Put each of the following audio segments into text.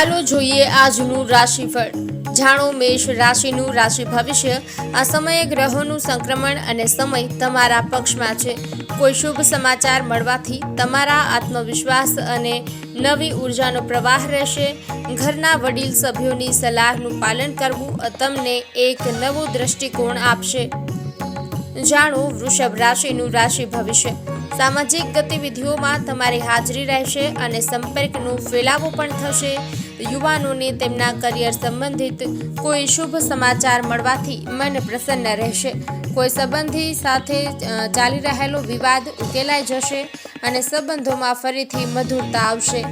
ચાલો જોઈએ આજનું રાશિફળ. જાણો મેષ રાશિનું રાશિ ભવિષ્ય. આ સમયે ગ્રહોનું સંક્રમણ અને સમય તમારા પક્ષમાં છે. કોઈ શુભ સમાચાર મળવાથી તમારા આત્મવિશ્વાસ અને નવી ઉર્જાનો પ્રવાહ રહેશે. ઘરના વડીલ સભ્યોની સલાહનું પાલન કરવું તમને એક નવો દ્રષ્ટિકોણ આપશે. જાણો વૃષભ રાશિનું રાશિ ભવિષ્ય. સામાજિક ગતિવિધિઓમાં તમારી હાજરી રહેશે અને સંપર્કનો ફેલાવો પણ થશે. યુવાનોને તેમના કરિયર સંબંધિત કોઈ શુભ સમાચાર મળવાથી મન પ્રસન્ન રહેશે. કોઈ સંબંધી સાથે ચાલી રહેલો વિવાદ ઉકેલાઈ જશે અને સંબંધોમાં ફરીથી મધુરતા આવશે.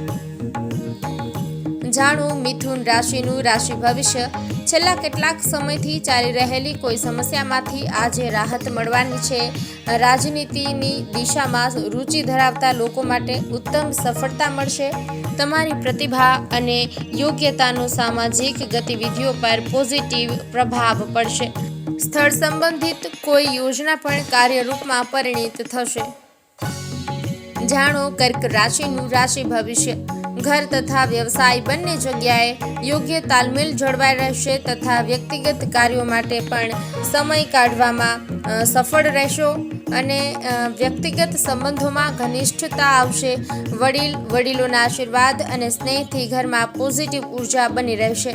જાણો મિથુન રાશિનું રાશિ ભવિષ્ય છેલ્લા કેટલાક સમયથી ચાલી રહેલી કોઈ સમસ્યામાંથી આજે રાહત મળવાની છે. રાજનીતિની દિશામાં રુચિ ધરાવતા લોકો માટે ઉત્તમ સફળતા મળશે. તમારી પ્રતિભા અને યોગ્યતાનો સામાજિક ગતિવિધિઓ પર પોઝિટિવ પ્રભાવ પડશે. સ્થળ સંબંધિત કોઈ યોજના પણ કાર્યરૂપમાં પરિણિત થશે. જાણો કર્ક રાશિનું રાશિ ભવિષ્ય. ઘર તથા વ્યવસાય બંને જગ્યાએ યોગ્ય તાલમેલ જળવાઈ રહેશે તથા વ્યક્તિગત કાર્યો માટે પણ સમય કાઢવામાં સફળ રહેશો અને વ્યક્તિગત સંબંધોમાં ઘનિષ્ઠતા આવશે. વડીલ, વડીલોના આશીર્વાદ અને સ્નેહથી ઘરમાં પોઝિટિવ ઊર્જા બની રહેશે.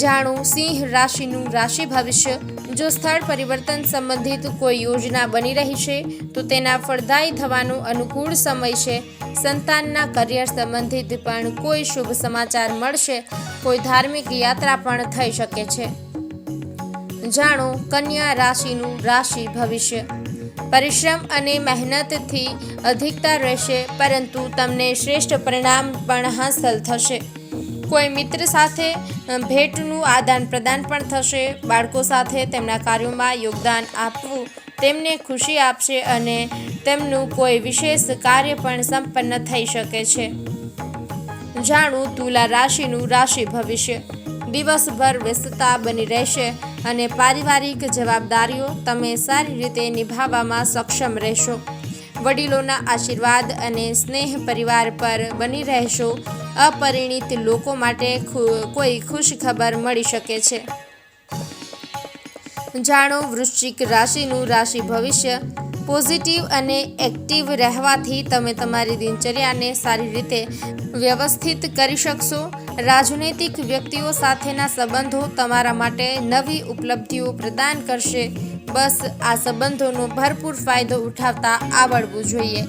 જાણો, સિંહ રાશિનું રાશિ ભવિષ્ય. જો સ્થળ પરિવર્તન સંબંધિત કોઈ યોજના બની રહી છે, તો તેના ફળદાયી થવાનો અનુકૂળ સમય છે. સંતાનના કરિયર સંબંધિત પણ કોઈ શુભ સમાચાર મળશે, કોઈ ધાર્મિક યાત્રા પણ થઈ શકે છે. જાણો, કન્યા રાશિનું રાશિ ભવિષ્ય. પરિશ્રમ અને મહેનતથી અધિકતા રહેશે, પરંતુ તમને શ્રેષ્ઠ પરિણામ પણ હાંસલ થશે. કોઈ મિત્ર સાથે ભેટનું આદાન પ્રદાન પણ થશે. બાળકો સાથે તેમના કાર્યોમાં યોગદાન આપવું તેમને ખુશી આપશે અને તેમનું કોઈ વિશેષ કાર્ય પણ સંપન્ન થઈ શકે છે. જાણું તુલા રાશિનું રાશિ ભવિષ્ય. દિવસભર વ્યસ્તતા બની રહેશે અને પારિવારિક જવાબદારીઓ તમે સારી રીતે નિભાવવામાં સક્ષમ રહેશો. વડીલોના આશીર્વાદ અને સ્નેહ પરિવાર પર બની રહેશો. અપરિણિત લોકો માટે કોઈ ખુશ ખબર મળી શકે છે. જાણો વૃશ્ચિક રાશિનું રાશિ ભવિષ્ય. પોઝિટિવ અને એક્ટિવ રહેવાથી તમે તમારી દિનચર્યાને સારી રીતે વ્યવસ્થિત કરી શકશો. રાજનૈતિક વ્યક્તિઓ સાથેના સંબંધો તમારા માટે નવી ઉપલબ્ધિઓ પ્રદાન કરશે. બસ આ સંબંધોનો ભરપૂર ફાયદો ઉઠાવતા આવડવું જોઈએ.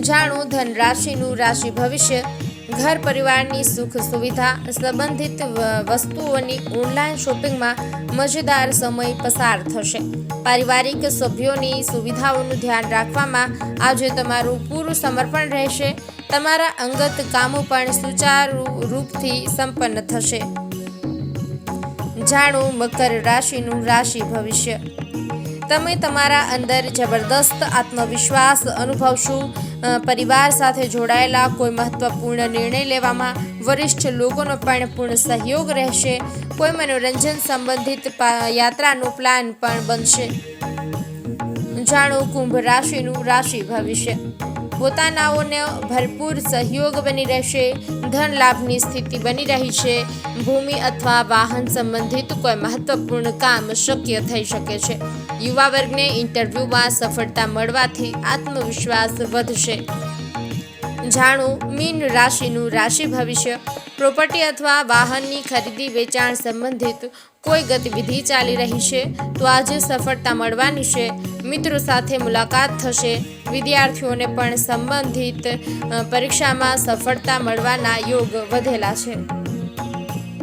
જાણો ધન રાશિનું રાશિ ભવિષ્ય ઘર પરિવારની સુખ સુવિધા, સંબંધિત વસ્તુઓની ઓનલાઈન શોપિંગમાં મજેદાર સમય પસાર થશે. પારિવારિક સભ્યોની સુવિધાઓનું ધ્યાન રાખવામાં આજે તમારું પૂરું સમર્પણ રહેશે. તમારા અંગત કામો પણ સુચારુ રૂપથી સંપન્ન થશે. જાણો, મકર રાશિનું રાશિ ભવિષ્ય. તમે તમારા અંદર જબરદસ્ત આત્મવિશ્વાસ અનુભવશો. પરિવાર સાથે જોડાયેલા કોઈ મહત્વપૂર્ણ નિર્ણય લેવામાં વરિષ્ઠ લોકોનો પણ પૂર્ણ સહયોગ રહેશે. કોઈ મનોરંજન સંબંધિત યાત્રાનો પ્લાન પણ બનશે. જાણો, કુંભ રાશિનું રાશિ ભવિષ્ય. પોતાનાઓને ભરપૂર સહયોગ બની રહેશે, ધન લાભની સ્થિતિ બની રહી છે, ભૂમિ અથવા વાહન સંબંધિત કોઈ મહત્વપૂર્ણ કામ શક્ય થઈ શકે છે. યુવા વર્ગને ઇન્ટરવ્યૂમાં સફળતા મળવાથી આત્મવિશ્વાસ વધશે. જાણો, મીન રાશિનું રાશિ ભવિષ્ય પ્રોપર્ટી અથવા વાહનની ખરીદી, વેચાણ સંબંધિત કોઈ ગતિવિધિ ચાલી રહી છે? તો આજે સફળતા મળવાની છે. મિત્રો સાથે મુલાકાત થશે. વિદ્યાર્થીઓને પણ સંબંધિત પરીક્ષામાં સફળતા મળવાના યોગ વધેલા છે.